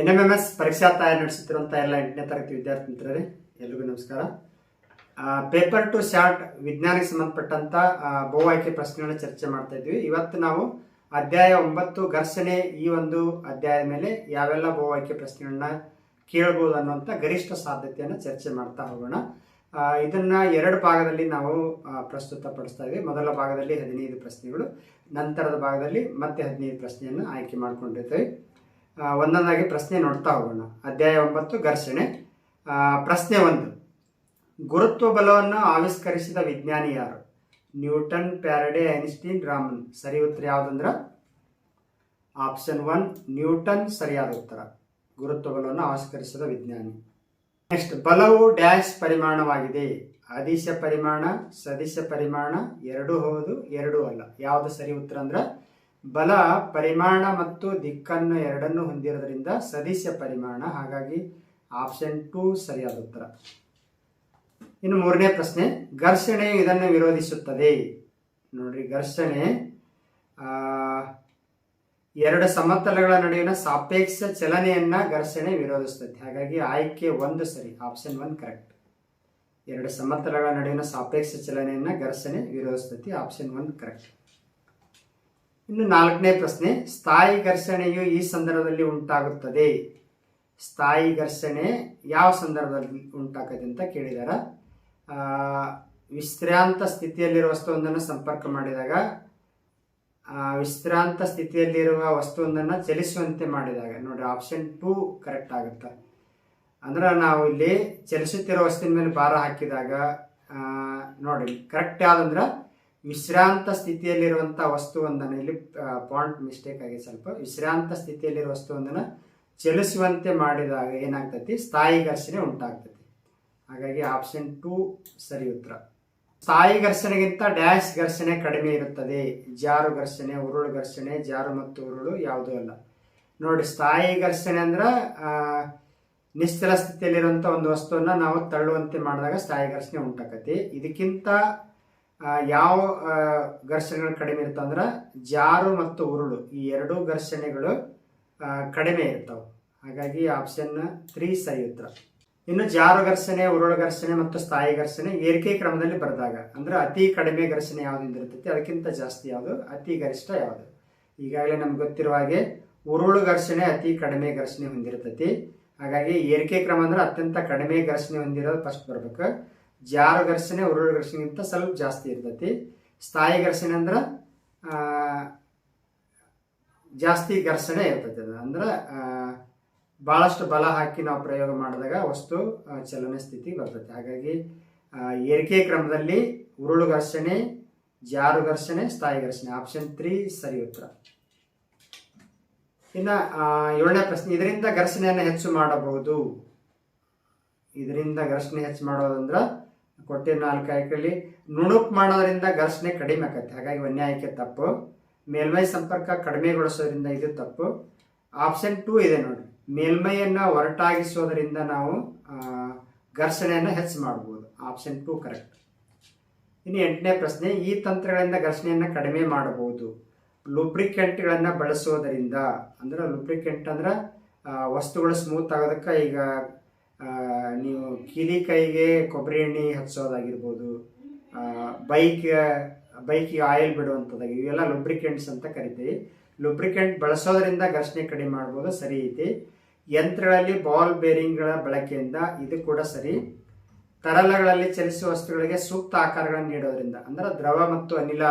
N M M S ಪರೀಕ್ಷಾ ತಯಾರಿ ನಡೆಸುತ್ತಿರುವಂಥ ಎಲ್ಲ ಎಂಟನೇ ತರಗತಿ ವಿದ್ಯಾರ್ಥಿ ಮಿತ್ರರೇ, ಎಲ್ರಿಗೂ ನಮಸ್ಕಾರ. ಪೇಪರ್ ಟು ಶಾರ್ಟ್ ವಿಜ್ಞಾನಕ್ಕೆ ಸಂಬಂಧಪಟ್ಟಂತ ಬಹು ಆಯ್ಕೆ ಪ್ರಶ್ನೆಗಳನ್ನ ಚರ್ಚೆ ಮಾಡ್ತಾ ಇದ್ವಿ. ಇವತ್ತು ನಾವು ಅಧ್ಯಾಯ ಒಂಬತ್ತು ಘರ್ಷಣೆ ಈ ಒಂದು ಅಧ್ಯಾಯದ ಮೇಲೆ ಯಾವೆಲ್ಲ ಬಹು ಆಯ್ಕೆ ಪ್ರಶ್ನೆಗಳನ್ನ ಕೇಳಬಹುದು ಅನ್ನುವಂಥ ಗರಿಷ್ಠ ಸಾಧ್ಯತೆಯನ್ನು ಚರ್ಚೆ ಮಾಡ್ತಾ ಹೋಗೋಣ. ಇದನ್ನ ಎರಡು ಭಾಗದಲ್ಲಿ ನಾವು ಪ್ರಸ್ತುತ ಪಡಿಸ್ತಾ ಇದ್ವಿ. ಮೊದಲ ಭಾಗದಲ್ಲಿ ಹದಿನೈದು ಪ್ರಶ್ನೆಗಳು, ನಂತರದ ಭಾಗದಲ್ಲಿ ಮತ್ತೆ ಹದಿನೈದು ಪ್ರಶ್ನೆಯನ್ನು ಆಯ್ಕೆ ಮಾಡ್ಕೊಂಡಿರ್ತೇವೆ ಒಂದೊಂದಾಗಿ ಪ್ರಶ್ನೆ ನೋಡ್ತಾ ಹೋಗೋಣ. ಅಧ್ಯಾಯ ಒಂಬತ್ತು, ಘರ್ಷಣೆ. ಪ್ರಶ್ನೆ ಒಂದು. ಗುರುತ್ವ ಬಲವನ್ನು ಆವಿಷ್ಕರಿಸಿದ ವಿಜ್ಞಾನಿ ಯಾರು? Newton Faraday Einstein, Raman. ಸರಿ ಉತ್ತರ ಯಾವುದಂದ್ರೆ? Option one, Newton. ಸರಿಯಾದ ಉತ್ತರ. ಗುರುತ್ವ ಬಲವನ್ನು ಆವಿಷ್ಕರಿಸಿದ ವಿಜ್ಞಾನಿ. ನೆಕ್ಸ್ಟ್, ಬಲವು ಡ್ಯಾಶ್ ಪರಿಮಾಣವಾಗಿದೆ. ಅದಿಶ ಪರಿಮಾಣ, ಸದಿಶ ಪರಿಮಾಣ, ಎರಡೂ ಹೌದು, ಎರಡೂ ಅಲ್ಲ. ಯಾವುದು ಸರಿ ಉತ್ತರ ಅಂದ್ರೆ? ಬಲ, ಪರಿಮಾಣ ಮತ್ತು ದಿಕ್ಕನ್ನು ಎರಡನ್ನು ಹೊಂದಿರೋದ್ರಿಂದ ಸದಿಸ್ಯ ಪರಿಮಾಣ. ಹಾಗಾಗಿ ಆಪ್ಷನ್ ಟು ಸರಿಯಾದ ಉತ್ತರ. ಇನ್ನು ಮೂರನೇ ಪ್ರಶ್ನೆ, ಘರ್ಷಣೆ ಇದನ್ನು ವಿರೋಧಿಸುತ್ತದೆ. ನೋಡ್ರಿ, ಘರ್ಷಣೆ ಎರಡು ಸಮತಲಗಳ ನಡುವಿನ ಸಾಪೇಕ್ಷ ಚಲನೆಯನ್ನ ಘರ್ಷಣೆ ವಿರೋಧಿಸುತ್ತದೆ. ಹಾಗಾಗಿ ಆಯ್ಕೆ ಒಂದು ಸರಿ, ಆಪ್ಷನ್ ಒನ್ ಕರೆಕ್ಟ್. ಎರಡು ಸಮತಲಗಳ ನಡುವಿನ ಸಾಪೇಕ್ಷ ಚಲನೆಯನ್ನ ಘರ್ಷಣೆ ವಿರೋಧಿಸುತ್ತದೆ, ಆಪ್ಷನ್ ಒನ್ ಕರೆಕ್ಟ್. ಇನ್ನು ನಾಲ್ಕನೇ ಪ್ರಶ್ನೆ, ಸ್ಥಾಯಿ ಘರ್ಷಣೆಯು ಈ ಸಂದರ್ಭದಲ್ಲಿ ಉಂಟಾಗುತ್ತದೆ. ಸ್ಥಾಯಿ ಘರ್ಷಣೆ ಯಾವ ಸಂದರ್ಭದಲ್ಲಿ ಉಂಟಾಗತ್ತೆ ಅಂತ ಕೇಳಿದಾರ. ವಿಶ್ರಾಂತ ಸ್ಥಿತಿಯಲ್ಲಿರುವ ವಸ್ತುವೊಂದನ್ನು ಸಂಪರ್ಕ ಮಾಡಿದಾಗ ವಿಶ್ರಾಂತ ಸ್ಥಿತಿಯಲ್ಲಿರುವ ವಸ್ತುವೊಂದನ್ನು ಚಲಿಸುವಂತೆ ಮಾಡಿದಾಗ ನೋಡಿ ಆಪ್ಷನ್ ಟೂ ಕರೆಕ್ಟ್ ಆಗುತ್ತೆ? ಅಂದ್ರೆ ನಾವು ಇಲ್ಲಿ ಚಲಿಸುತ್ತಿರೋ ವಸ್ತುವಿನ ಮೇಲೆ ಭಾರ ಹಾಕಿದಾಗ ನೋಡಿ ಕರೆಕ್ಟ್ ಯಾವ್ದಂದ್ರೆ ವಿಶ್ರಾಂತ ಸ್ಥಿತಿಯಲ್ಲಿರುವಂಥ ವಸ್ತುವೊಂದನ್ನು ಇಲ್ಲಿ ಪಾಯಿಂಟ್ ಮಿಸ್ಟೇಕ್ ಆಗಿದೆ ಸ್ವಲ್ಪ ವಿಶ್ರಾಂತ ಸ್ಥಿತಿಯಲ್ಲಿರುವ ವಸ್ತುವೊಂದನ್ನು ಚಲಿಸುವಂತೆ ಮಾಡಿದಾಗ ಏನಾಗ್ತೈತಿ? ಸ್ಥಾಯಿ ಘರ್ಷಣೆ ಉಂಟಾಗ್ತೈತಿ. ಹಾಗಾಗಿ ಆಪ್ಷನ್ ಟೂ ಸರಿ ಉತ್ತರ. ಸ್ಥಾಯಿ ಘರ್ಷಣೆಗಿಂತ ಡ್ಯಾಶ್ ಘರ್ಷಣೆ ಕಡಿಮೆ ಇರುತ್ತದೆ. ಜಾರು ಘರ್ಷಣೆ, ಉರುಳು ಘರ್ಷಣೆ, ಜಾರು ಮತ್ತು ಉರುಳು ಯಾವುದೂ ಅಲ್ಲ. ನೋಡಿ, ಸ್ಥಾಯಿ ಘರ್ಷಣೆ ಅಂದ್ರೆ ನಿಶ್ಚಲ ಸ್ಥಿತಿಯಲ್ಲಿರುವಂಥ ಒಂದು ವಸ್ತುವನ್ನ ನಾವು ತಳ್ಳುವಂತೆ ಮಾಡಿದಾಗ ಸ್ಥಾಯಿ ಘರ್ಷಣೆ ಉಂಟಾಗತ್ತೆ ಇದಕ್ಕಿಂತ ಯಾವ ಘರ್ಷಣೆಗಳು ಕಡಿಮೆ ಇರ್ತವೆ ಅಂದ್ರೆ ಜಾರು ಮತ್ತು ಉರುಳು, ಈ ಎರಡೂ ಘರ್ಷಣೆಗಳು ಕಡಿಮೆ ಇರ್ತವೆ. ಹಾಗಾಗಿ ಆಪ್ಷನ್ ತ್ರೀ ಸರಿ ಉತ್ತರ ಇನ್ನು ಜಾರು ಘರ್ಷಣೆ, ಉರುಳು ಘರ್ಷಣೆ ಮತ್ತು ಸ್ಥಾಯಿ ಘರ್ಷಣೆ ಏರಿಕೆ ಕ್ರಮದಲ್ಲಿ ಬರೆದಾಗ, ಅಂದ್ರೆ ಅತಿ ಕಡಿಮೆ ಘರ್ಷಣೆ ಯಾವ್ದು ಇರ್ತೈತಿ ಅದಕ್ಕಿಂತ ಜಾಸ್ತಿ ಯಾವುದು, ಅತಿ ಗರಿಷ್ಠ ಯಾವುದು. ಈಗಾಗಲೇ ನಮ್ಗೆ ಗೊತ್ತಿರುವ ಹಾಗೆ ಉರುಳು ಘರ್ಷಣೆ ಅತಿ ಕಡಿಮೆ ಘರ್ಷಣೆ ಹೊಂದಿರ್ತೈತಿ. ಹಾಗಾಗಿ ಏರಿಕೆ ಕ್ರಮ ಅಂದ್ರೆ ಅತ್ಯಂತ ಕಡಿಮೆ ಘರ್ಷಣೆ ಹೊಂದಿರೋದು ಫಸ್ಟ್ ಬರ್ಬೇಕು. ಜಾರು ಘರ್ಷಣೆ, ಉರುಳು ಘರ್ಷಣೆಗಿಂತ ಸ್ವಲ್ಪ ಜಾಸ್ತಿ ಇರ್ತೈತಿ. ಸ್ಥಾಯಿ ಘರ್ಷಣೆ ಅಂದ್ರೆ ಜಾಸ್ತಿ ಘರ್ಷಣೆ ಇರ್ತೈತಿ ಅದು. ಅಂದ್ರೆ ಭಾಳಷ್ಟು ಬಲ ಹಾಕಿ ನಾವು ಪ್ರಯೋಗ ಮಾಡಿದಾಗ ವಸ್ತು ಚಲನ ಸ್ಥಿತಿ ಬರ್ತೈತಿ. ಹಾಗಾಗಿ ಏರಿಕೆ ಕ್ರಮದಲ್ಲಿ ಉರುಳು ಘರ್ಷಣೆ, ಜಾರು ಘರ್ಷಣೆ, ಸ್ಥಾಯಿ ಘರ್ಷಣೆ ಆಪ್ಷನ್ ತ್ರೀ ಸರಿ ಉತ್ತರ. ಇನ್ನ ಏಳನೇ ಪ್ರಶ್ನೆ, ಇದರಿಂದ ಘರ್ಷಣೆಯನ್ನು ಹೆಚ್ಚು ಮಾಡಬಹುದು. ಇದರಿಂದ ಘರ್ಷಣೆ ಹೆಚ್ಚು ಮಾಡೋದಂದ್ರ ಕೊಟ್ಟಿರೋ ನಾಲ್ಕು ಆಯ್ಕೆಯಲ್ಲಿ ನುಣುಕ್ ಮಾಡೋದ್ರಿಂದ ಘರ್ಷಣೆ ಕಡಿಮೆ ಆಕತ್ತೆ ಹಾಗಾಗಿ ಒಂದೇ ಆಯ್ಕೆ ತಪ್ಪು. ಮೇಲ್ಮೈ ಸಂಪರ್ಕ ಕಡಿಮೆಗೊಳಿಸೋದ್ರಿಂದ ಇದು ತಪ್ಪು. ಆಪ್ಷನ್ ಟೂ ಇದೆ ನೋಡಿ. ಮೇಲ್ಮೈಯನ್ನು ಒರಟಾಗಿಸೋದ್ರಿಂದ ನಾವು ಘರ್ಷಣೆಯನ್ನು ಹೆಚ್ಚು ಮಾಡಬಹುದು ಆಪ್ಷನ್ ಟೂ ಕರೆಕ್ಟ್. ಇನ್ನು ಎಂಟನೇ ಪ್ರಶ್ನೆ, ಈ ತಂತ್ರಗಳಿಂದ ಘರ್ಷಣೆಯನ್ನು ಕಡಿಮೆ ಮಾಡಬಹುದು. ಲುಬ್ರಿಕೆಂಟ್ಗಳನ್ನು ಬಳಸೋದರಿಂದ. ಅಂದ್ರೆ ಲುಬ್ರಿಕೆಂಟ್ ಅಂದ್ರೆ ವಸ್ತುಗಳು ಸ್ಮೂತ್ ಆಗೋದಕ್ಕೆ ಈಗ ನೀವು ಕೀಲಿ ಕೈಗೆ ಕೊಬ್ಬರಿ ಎಣ್ಣೆ ಹಚ್ಚೋದಾಗಿರ್ಬೋದು ಬೈಕ್, ಬೈಕಿಗೆ ಆಯಿಲ್ ಬಿಡುವಂಥದ್ದಾಗಿ, ಇವೆಲ್ಲ ಲುಬ್ರಿಕೆಂಟ್ಸ್ ಅಂತ ಕರಿತೀವಿ. ಲುಬ್ರಿಕೆಂಟ್ ಬಳಸೋದ್ರಿಂದ ಘರ್ಷಣೆ ಕಡಿಮೆ ಮಾಡ್ಬೋದು, ಸರಿ ಐತಿ. ಯಂತ್ರಗಳಲ್ಲಿ ಬಾಲ್ ಬೇರಿಂಗ್ಗಳ ಬಳಕೆಯಿಂದ ಇದು ಕೂಡ ಸರಿ. ತರಲಗಳಲ್ಲಿ ಚಲಿಸುವ ವಸ್ತುಗಳಿಗೆ ಸೂಕ್ತ ಆಕಾರಗಳನ್ನು ನೀಡೋದ್ರಿಂದ, ಅಂದ್ರೆ ದ್ರವ ಮತ್ತು ಅನಿಲ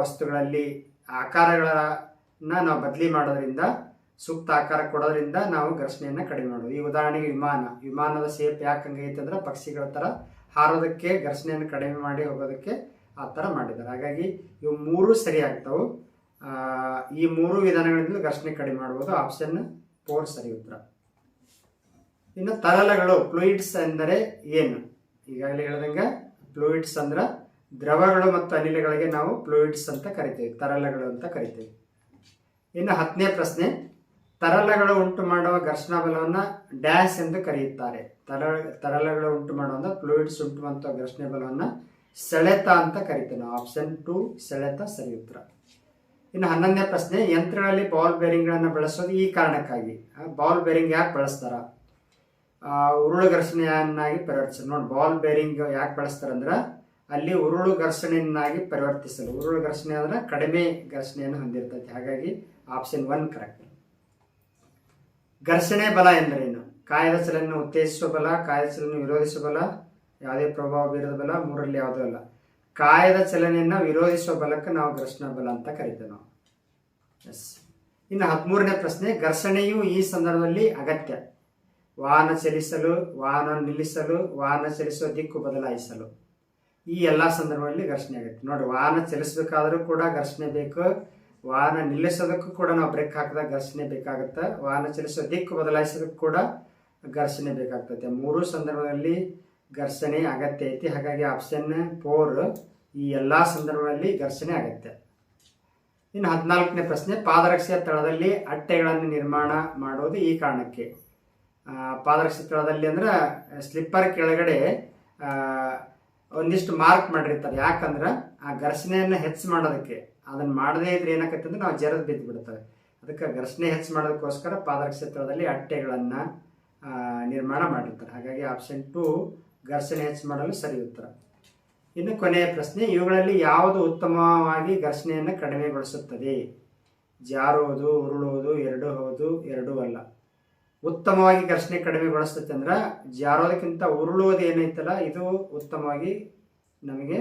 ವಸ್ತುಗಳಲ್ಲಿ ಆಕಾರಗಳನ್ನ ನಾವು ಬದಲಿ ಮಾಡೋದ್ರಿಂದ ಸೂಕ್ತ ಆಕಾರ ಕೊಡೋದ್ರಿಂದ ನಾವು ಘರ್ಷಣೆಯನ್ನು ಕಡಿಮೆ ಮಾಡೋದು. ಈ ಉದಾಹರಣೆಗೆ ವಿಮಾನ. ವಿಮಾನದ ಶೇಪ್ ಯಾಕೆ ಹಂಗೈತೆ ಅಂದ್ರೆ ಪಕ್ಷಿಗಳ ಥರ ಹಾರೋದಕ್ಕೆ ಘರ್ಷಣೆಯನ್ನು ಕಡಿಮೆ ಮಾಡಿ ಹೋಗೋದಕ್ಕೆ ಆ ಥರ ಮಾಡಿದ್ದಾರೆ. ಹಾಗಾಗಿ ಇವು ಮೂರು ಸರಿ ಆಗ್ತಾವು. ಈ ಮೂರು ವಿಧಾನಗಳಿಂದ ಘರ್ಷಣೆ ಕಡಿಮೆ ಮಾಡ್ಬೋದು. ಆಪ್ಷನ್ ಫೋರ್ ಸರಿ ಉತ್ತರ. ಇನ್ನು ತರಲಗಳು, ಫ್ಲೂಯಿಡ್ಸ್ ಎಂದರೆ ಏನು? ಈಗಾಗಲೇ ಹೇಳ್ದಂಗೆ ಫ್ಲೂಯಿಡ್ಸ್ ಅಂದ್ರೆ ದ್ರವಗಳು ಮತ್ತು ಅನಿಲಗಳಿಗೆ ನಾವು ಫ್ಲೂಯಿಡ್ಸ್ ಅಂತ ಕರಿತೀವಿ. ತರಲಗಳು ಅಂತ ಕರಿತೇವೆ. ಇನ್ನು ಹತ್ತನೇ ಪ್ರಶ್ನೆ ತರಲಗಳು ಉಂಟು ಮಾಡುವ ಘರ್ಷಣಾ ಬಲವನ್ನು ಡ್ಯಾಶ್ ಎಂದು ಕರೆಯುತ್ತಾರೆ. ತರ, ತರಲಗಳು ಉಂಟು ಮಾಡುವಂಥ ಫ್ಲೂಯಿಡ್ಸ್ ಉಂಟು ಮಾಡುವ ಘರ್ಷಣೆ ಬಲವನ್ನು ಸೆಳೆತ ಅಂತ ಕರಿತೀವಿ ಆಪ್ಷನ್ ಟು ಸೆಳೆತ ಸರಿ ಉತ್ತರ ಇನ್ನು ಹನ್ನೊಂದನೇ ಪ್ರಶ್ನೆ, ಯಂತ್ರಗಳಲ್ಲಿ ಬಾಲ್ ಬೇರಿಂಗ್ಗಳನ್ನು ಬಳಸೋದು ಈ ಕಾರಣಕ್ಕಾಗಿ. ಬಾಲ್ ಬೇರಿಂಗ್ ಯಾಕೆ ಬಳಸ್ತಾರ? ಉರುಳು ಘರ್ಷಣೆಯನ್ನಾಗಿ ಪರಿವರ್ತಿಸಲು. ನೋಡಿ, ಬಾಲ್ ಬೇರಿಂಗ್ ಯಾಕೆ ಬಳಸ್ತಾರೆ ಅಂದ್ರೆ ಅಲ್ಲಿ ಉರುಳು ಘರ್ಷಣೆಯನ್ನಾಗಿ ಪರಿವರ್ತಿಸಲು. ಉರುಳು ಘರ್ಷಣೆ ಅಂದ್ರೆ ಕಡಿಮೆ ಘರ್ಷಣೆಯನ್ನು ಹೊಂದಿರ್ತೈತಿ. ಹಾಗಾಗಿ ಆಪ್ಷನ್ ಒನ್ ಕರೆಕ್ಟ್. ಘರ್ಷಣೆ ಬಲ ಎಂದರೇನು? ಕಾಯದ ಚಲನೆಯನ್ನು ಉತ್ತೇಜಿಸುವ ಬಲ ಕಾಯದ ಚಲನ ವಿರೋಧಿಸುವ ಬಲ, ಯಾವುದೇ ಪ್ರಭಾವ ಬೀರದ ಬಲ ಮೂರಲ್ಲಿ ಯಾವುದೂ ಅಲ್ಲ. ಕಾಯದ ಚಲನೆಯನ್ನು ವಿರೋಧಿಸುವ ಬಲಕ್ಕೆ ನಾವು ಘರ್ಷಣ ಬಲ ಅಂತ ಕರಿತೇವೆ ನಾವು. ಎಸ್ ಇನ್ನು ಹದಿಮೂರನೇ ಪ್ರಶ್ನೆ, ಘರ್ಷಣೆಯು ಈ ಸಂದರ್ಭದಲ್ಲಿ ಅಗತ್ಯ. ವಾಹನ ಚಲಿಸಲು ವಾಹನ ನಿಲ್ಲಿಸಲು, ವಾಹನ ಚಲಿಸುವ ದಿಕ್ಕು ಬದಲಾಯಿಸಲು. ಈ ಎಲ್ಲ ಸಂದರ್ಭದಲ್ಲಿ ಘರ್ಷಣೆ ಆಗುತ್ತೆ ನೋಡಿ ವಾಹನ ಚಲಿಸಬೇಕಾದರೂ ಕೂಡ ಘರ್ಷಣೆ ಬೇಕು ವಾಹನ ನಿಲ್ಲಿಸೋದಕ್ಕೂ ಕೂಡ ನಾವು ಬ್ರೇಕ್ ಹಾಕಿದಾಗ ಘರ್ಷಣೆ ಬೇಕಾಗುತ್ತೆ. ವಾಹನ ಚಲಿಸೋ ದಿಕ್ಕು ಬದಲಾಯಿಸೋದಕ್ಕೂ ಕೂಡ ಘರ್ಷಣೆ ಬೇಕಾಗ್ತೈತೆ. ಮೂರು ಸಂದರ್ಭದಲ್ಲಿ ಘರ್ಷಣೆ ಅಗತ್ಯ ಐತಿ ಹಾಗಾಗಿ ಆಪ್ಷನ್ ಫೋರ್ ಈ ಎಲ್ಲ ಸಂದರ್ಭಗಳಲ್ಲಿ ಘರ್ಷಣೆ ಅಗತ್ಯ ಇನ್ನು ಹದಿನಾಲ್ಕನೇ ಪ್ರಶ್ನೆ, ಪಾದರಕ್ಷೆಯ ತಳದಲ್ಲಿ ಅಟ್ಟೆಗಳನ್ನು ನಿರ್ಮಾಣ ಮಾಡುವುದು ಈ ಕಾರಣಕ್ಕೆ. ಪಾದರಕ್ಷೆ ತಳದಲ್ಲಿ ಅಂದ್ರೆ ಸ್ಲಿಪ್ಪರ್ ಕೆಳಗಡೆ ಒಂದಿಷ್ಟು ಮಾರ್ಕ್ ಮಾಡಿರ್ತಾರೆ. ಯಾಕಂದ್ರೆ ಆ ಘರ್ಷಣೆಯನ್ನು ಹೆಚ್ಚು ಮಾಡೋದಕ್ಕೆ. ಅದನ್ನ ಮಾಡದೇ ಇದ್ರೆ ಏನಾಕತ್ತೆ ಅಂದ್ರೆ ನಾವು ಜರದ ಬಿದ್ದು ಬಿಡ್ತವೆ. ಅದಕ್ಕೆ ಘರ್ಷಣೆ ಹೆಚ್ಚು ಮಾಡೋದಕ್ಕೋಸ್ಕರ ಪಾದರಕ್ಷೇತ್ರದಲ್ಲಿ ಅಟ್ಟೆಗಳನ್ನ ನಿರ್ಮಾಣ ಮಾಡಿರ್ತಾರೆ. ಹಾಗಾಗಿ ಆಪ್ಷನ್ ಟು ಘರ್ಷಣೆ ಹೆಚ್ಚು ಮಾಡಲು ಸರಿ ಉತ್ತರ. ಇನ್ನು ಕೊನೆಯ ಪ್ರಶ್ನೆ, ಇವುಗಳಲ್ಲಿ ಯಾವುದು ಉತ್ತಮವಾಗಿ ಘರ್ಷಣೆಯನ್ನು ಕಡಿಮೆಗೊಳಿಸುತ್ತದೆ? ಜಾರುವುದು ಉರುಳುವುದು, ಎರಡೂ ಹೌದು, ಎರಡೂ ಅಲ್ಲ. ಉತ್ತಮವಾಗಿ ಘರ್ಷಣೆ ಕಡಿಮೆಗೊಳಿಸ್ತೈತೆ ಅಂದ್ರೆ ಜಾರೋದಕ್ಕಿಂತ ಉರುಳುವುದು ಏನೈತಲ್ಲ ಇದು ಉತ್ತಮವಾಗಿ ನಮಗೆ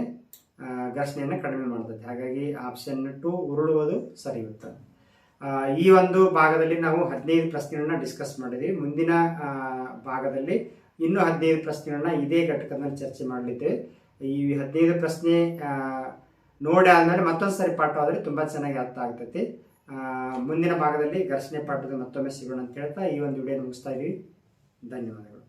ಘರ್ಷಣೆಯನ್ನು ಕಡಿಮೆ ಮಾಡ್ತದೆ. ಹಾಗಾಗಿ ಆಪ್ಷನ್ ಟು ಉರುಳುವುದು ಸರಿ ಉತ್ತರ ಈ ಒಂದು ಭಾಗದಲ್ಲಿ ನಾವು ಹದಿನೈದು ಪ್ರಶ್ನೆಗಳನ್ನ ಡಿಸ್ಕಸ್ ಮಾಡಿದ್ವಿ. ಮುಂದಿನ ಭಾಗದಲ್ಲಿ ಇನ್ನೂ ಹದಿನೈದು ಪ್ರಶ್ನೆಗಳನ್ನ ಇದೇ ಘಟಕದಲ್ಲಿ ಚರ್ಚೆ ಮಾಡಲಿದ್ದೇವೆ ಈ ಹದಿನೈದು ಪ್ರಶ್ನೆ ನೋಡಿ ಆದಮೇಲೆ ಮತ್ತೊಂದು ಸಾರಿ ಪಾಠ ಆದರೆ ತುಂಬ ಚೆನ್ನಾಗಿ ಅರ್ಥ ಆಗ್ತೈತಿ. ಮುಂದಿನ ಭಾಗದಲ್ಲಿ ಘರ್ಷಣೆ ಪಾಠದ ಮತ್ತೊಮ್ಮೆ ಸಿಗೋಣ ಅಂತ ಹೇಳ್ತಾ ಈ ಒಂದು ವಿಡಿಯೋ ಮುಗಿಸ್ತಾ ಇದ್ದೀವಿ. ಧನ್ಯವಾದಗಳು.